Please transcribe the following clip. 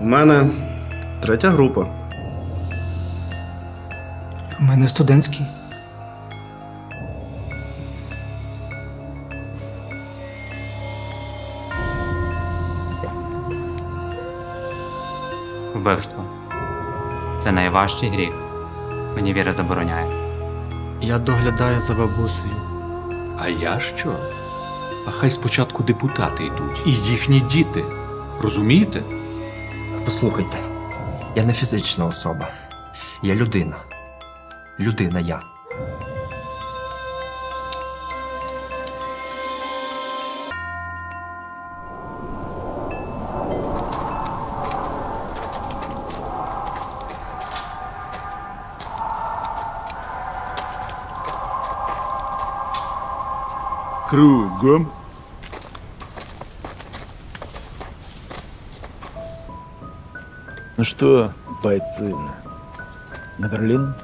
мене третя група. У мене студентський. Вбивство. Це найважчий гріх. Мені віра забороняє. Я доглядаю за бабусею. А я що? А хай спочатку депутати йдуть. І їхні діти. Розумієте? Послухайте, я не фізична особа. Я людина. Людина я. Кругом. Ну что, бойцы, на Берлин?